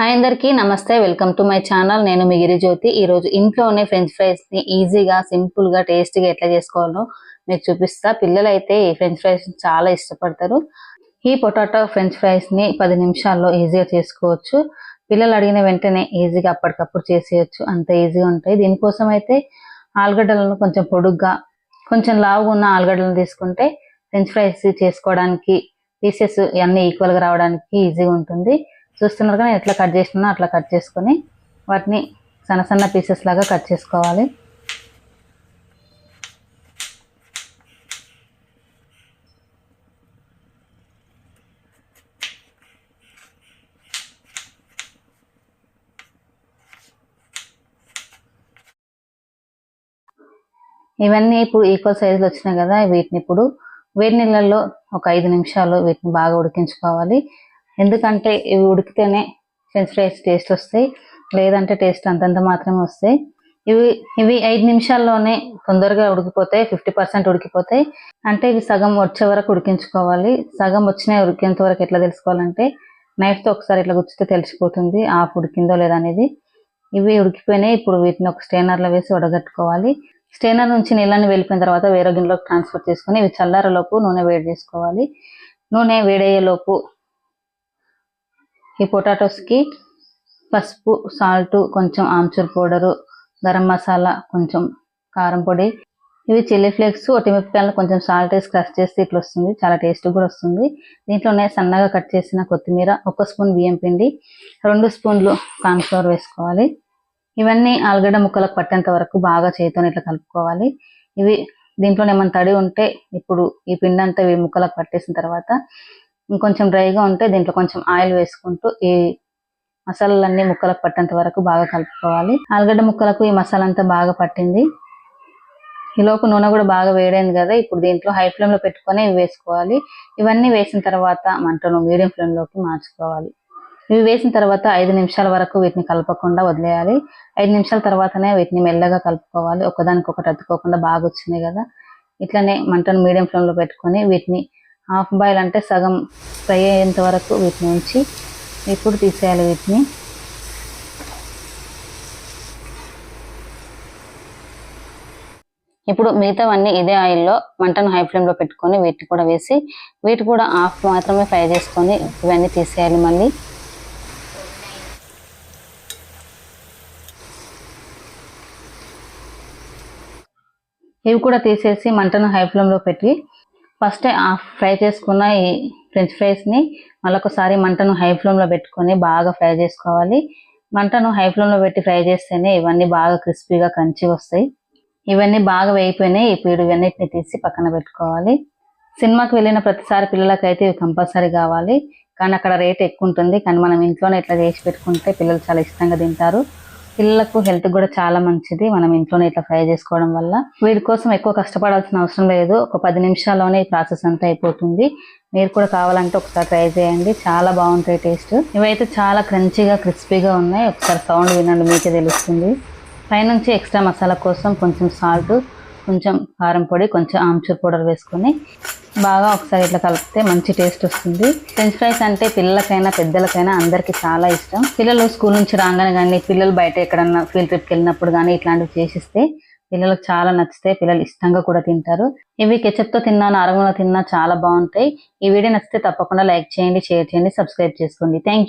Hi అందరికీ నమస్తే welcome to my channel. నేను మీ గిరిజ్యోతి. ఈ రోజు ఇంట్లోనే ఫ్రెంచ్ ఫ్రైస్ని ఈజీగా సింపుల్గా టేస్టీగా ఎట్లా చేసుకోవాలో మీకు చూపిస్తా. పిల్లలు అయితే ఈ ఫ్రెంచ్ ఫ్రైస్ చాలా ఇష్టపడతారు. ఈ పొటాటో ఫ్రెంచ్ ఫ్రైస్ని పది నిమిషాల్లో ఈజీగా చేసుకోవచ్చు. పిల్లలు అడిగిన వెంటనే ఈజీగా అప్పటికప్పుడు చేసేయచ్చు. అంత ఈజీగా ఉంటాయి. దీనికోసం అయితే ఆలుగడ్డలను కొంచెం పొడుగ్గా కొంచెం లావుగా ఉన్న ఆలుగడ్డలను తీసుకుంటే ఫ్రెంచ్ ఫ్రైస్ చేసుకోవడానికి పీసెస్ అన్నీ ఈక్వల్గా రావడానికి ఈజీగా ఉంటుంది. చూస్తున్నారు కానీ ఎట్లా కట్ చేసినా అట్లా కట్ చేసుకొని వాటిని సన్న సన్న పీసెస్ లాగా కట్ చేసుకోవాలి. ఇవన్నీ ఇప్పుడు ఈక్వల్ సైజులు వచ్చినాయి కదా వీటిని ఇప్పుడు వేడి నీళ్ళల్లో ఒక ఐదు నిమిషాలు వీటిని బాగా ఉడికించుకోవాలి. ఎందుకంటే ఇవి ఉడికితేనే ఫ్రెంచ్ ఫ్రైస్ టేస్ట్ వస్తాయి లేదంటే టేస్ట్ అంతంత మాత్రమే వస్తాయి. ఇవి ఇవి ఐదు నిమిషాల్లోనే తొందరగా ఉడికిపోతాయి ఫిఫ్టీ పర్సెంట్ ఉడికిపోతాయి. అంటే ఇవి సగం వచ్చే వరకు ఉడికించుకోవాలి. సగం వచ్చిన ఉడికేంత వరకు ఎట్లా తెలుసుకోవాలంటే నైఫ్తో ఒకసారి ఇట్లా గుచ్చితే తెలిసిపోతుంది ఆఫ్ ఉడికిందో లేదా అనేది. ఇవి ఉడికిపోయినాయి ఇప్పుడు వీటిని ఒక స్టేనర్లో వేసి వడగట్టుకోవాలి. స్టేనర్ నుంచి నీళ్ళని వెళ్ళిపోయిన తర్వాత వేరే గిన్నెలోకి ట్రాన్స్ఫర్ చేసుకొని ఇవి చల్లారలోపు నూనె వేడి చేసుకోవాలి. నూనె వేడయ్యేలోపు ఈ పొటాటోస్కి పసుపు సాల్ట్ కొంచెం ఆమ్చూర్ పౌడరు గరం మసాలా కొంచెం కారం పొడి. ఇవి చిల్లీ ఫ్లేక్స్ ఒటిమిరపకాయలు కొంచెం సాల్ట్ వేసి క్రష్ చేస్తే ఇట్లా వస్తుంది. చాలా టేస్ట్ కూడా వస్తుంది. దీంట్లోనే సన్నగా కట్ చేసిన కొత్తిమీర ఒక స్పూన్ బియ్యం పిండి రెండు స్పూన్లు కార్న్ఫ్లవర్ వేసుకోవాలి. ఇవన్నీ ఆలుగడ్డ ముక్కలకు పట్టేంత వరకు బాగా చేతితో ఇట్లా కలుపుకోవాలి. ఇవి దీంట్లో ఏమైనా తడి ఉంటే ఇప్పుడు ఈ పిండి అంతా ముక్కలకు పట్టేసిన తర్వాత ఇంకొంచెం డ్రైగా ఉంటే దీంట్లో కొంచెం ఆయిల్ వేసుకుంటూ ఈ మసాలాలన్నీ ముక్కలకు పట్టేంత వరకు బాగా కలుపుకోవాలి. ఆలుగడ్డ ముక్కలకు ఈ మసాలా అంతా బాగా పట్టింది. ఈలోపు నూనె కూడా బాగా వేడైంది కదా ఇప్పుడు దీంట్లో హై ఫ్లేమ్లో పెట్టుకొని ఇవి వేసుకోవాలి. ఇవన్నీ వేసిన తర్వాత మంటను మీడియం ఫ్లేమ్లోకి మార్చుకోవాలి. ఇవి వేసిన తర్వాత ఐదు నిమిషాల వరకు వీటిని కలపకుండా వదిలేయాలి. ఐదు నిమిషాల తర్వాతనే వీటిని మెల్లగా కలుపుకోవాలి. ఒకదానికొకటి అతుక్కోకుండా బాగా వచ్చినాయి కదా. ఇట్లనే మంటను మీడియం ఫ్లేమ్లో పెట్టుకొని వీటిని హాఫ్ బాయిల్ అంటే సగం ఫ్రై అయ్యేంత వరకు వీటిని ఉంచి ఇప్పుడు తీసేయాలి వీటిని. ఇప్పుడు మిగతావన్నీ ఇదే ఆయిల్లో మంటను హై ఫ్లేమ్లో పెట్టుకొని వీటిని కూడా వేసి వీటి కూడా హాఫ్ మాత్రమే ఫ్రై చేసుకొని ఇవన్నీ తీసేయాలి మళ్ళీ. ఇవి కూడా తీసేసి మంటను హై ఫ్లేమ్లో పెట్టి ఫస్ట్ ఫ్రై చేసుకున్న ఈ ఫ్రెంచ్ ఫ్రైస్ని మళ్ళొకసారి మంటను హై ఫ్లేమ్లో పెట్టుకొని బాగా ఫ్రై చేసుకోవాలి. మంటను హై ఫ్లేమ్లో పెట్టి ఫ్రై చేస్తేనే ఇవన్నీ బాగా క్రిస్పీగా కంచి వస్తాయి. ఇవన్నీ బాగా వేయిపోయినాయి ఇప్పుడు ఇవన్నిటిని తీసి పక్కన పెట్టుకోవాలి. సినిమాకి వెళ్ళిన ప్రతిసారి పిల్లలకైతే ఇవి కంపల్సరీ కావాలి. కానీ అక్కడ రేట్ ఎక్కువ ఉంటుంది. కానీ మనం ఇంట్లోనే ఇట్లా చేసి పెట్టుకుంటే పిల్లలు చాలా ఇష్టంగా తింటారు. పిల్లలకు హెల్త్ కూడా చాలా మంచిది. మనం ఇంట్లోనే ఇట్లా ఫ్రై చేసుకోవడం వల్ల వీటి కోసం ఎక్కువ కష్టపడాల్సిన అవసరం లేదు. ఒక పది నిమిషాల్లోనే ఈ ప్రాసెస్ అంతా అయిపోతుంది. మీరు కూడా కావాలంటే ఒకసారి ట్రై చేయండి. చాలా బాగుంటాయి టేస్ట్. ఇవైతే చాలా క్రంచీగా క్రిస్పీగా ఉన్నాయి. ఒకసారి సౌండ్ వినండి మీకే తెలుస్తుంది. పైనుంచి ఎక్స్ట్రా మసాలా కోసం కొంచెం సాల్ట్ కొంచెం కారం పొడి కొంచెం ఆమ్చూర్ పౌడర్ వేసుకొని బాగా ఒకసారి ఇట్లా కలిపితే మంచి టేస్ట్ వస్తుంది. ఫ్రెంచ్ ఫ్రైస్ అంటే పిల్లలకైనా పెద్దలకైనా అందరికీ చాలా ఇష్టం. పిల్లలు స్కూల్ నుంచి రాగానే కానీ పిల్లలు బయట ఎక్కడన్నా ఫీల్డ్ ట్రిప్కి వెళ్ళినప్పుడు కానీ ఇట్లాంటివి చేసిస్తే పిల్లలకు చాలా నచ్చితే పిల్లలు ఇష్టంగా కూడా తింటారు. ఇవి కెచప్తో తిన్నా నార్మల్గా తిన్నా చాలా బాగుంటాయి. ఈ వీడియో నచ్చితే తప్పకుండా లైక్ చేయండి షేర్ చేయండి సబ్స్క్రైబ్ చేసుకోండి. థ్యాంక్